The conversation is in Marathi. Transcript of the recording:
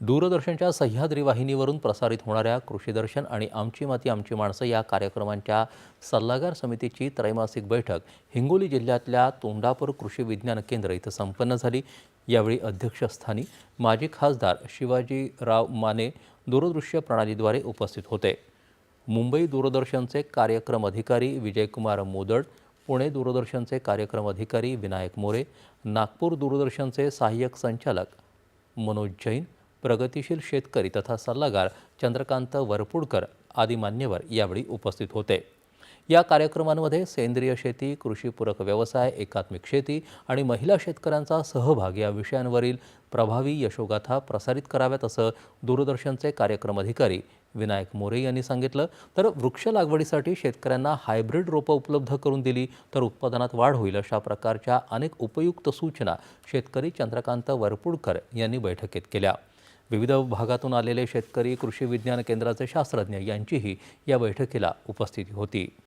दूरदर्शनच्या सह्याद्री वाहिनीवरून प्रसारित होणाऱ्या कृषीदर्शन आणि आमची माती आमची माणसं या कार्यक्रमांच्या सल्लागार समितीची त्रैमासिक बैठक हिंगोली जिल्ह्यातल्या तोंडापूर कृषी विज्ञान केंद्र इथं संपन्न झाली. यावेळी अध्यक्षस्थानी माजी खासदार शिवाजीराव माने दूरदृश्य प्रणालीद्वारे उपस्थित होते. मुंबई दूरदर्शनचे कार्यक्रम अधिकारी विजयकुमार मोदड पुणे दूरदर्शनचे कार्यक्रम अधिकारी विनायक मोरे नागपूर दूरदर्शनचे सहाय्यक संचालक मनोज जैन प्रगतिशील शेतकरी तथा सल्लागार चंद्रकांत वरपुडकर आदी मान्यवर यावेळी उपस्थित होते. या कार्यक्रमांमध्ये सेंद्रिय शेती कृषीपूरक व्यवसाय एकात्मिक शेती आणि महिला शेतकऱ्यांचा सहभाग या विषयांवरील प्रभावी यशोगाथा प्रसारित कराव्यात असं दूरदर्शनचे कार्यक्रम अधिकारी विनायक मोरे यांनी सांगितलं. तर वृक्ष लागवडीसाठी शेतकऱ्यांना हायब्रिड रोपं उपलब्ध करून दिली तर उत्पादनात वाढ होईल अशा प्रकारच्या अनेक उपयुक्त सूचना शेतकरी चंद्रकांत वरपुडकर यांनी बैठकीत केल्या. विविध भागातून आलेले शेतकरी कृषी विज्ञान केंद्राचे शास्त्रज्ञ यांचीही या बैठकीला उपस्थिती होती.